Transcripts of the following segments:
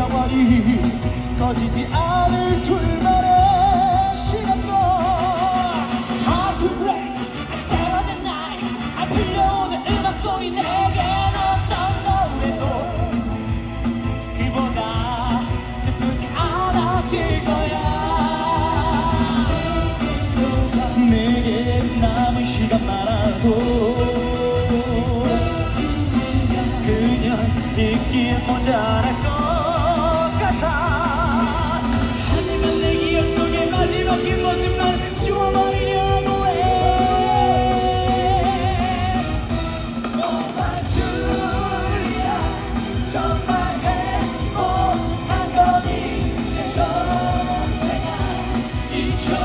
영원히 꺼지지 않을 둘만의 아무리 내겐 어떤 노래도 그 보다 슬픈지 알 아질 거야. 있기에 모자랄 거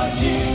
love you.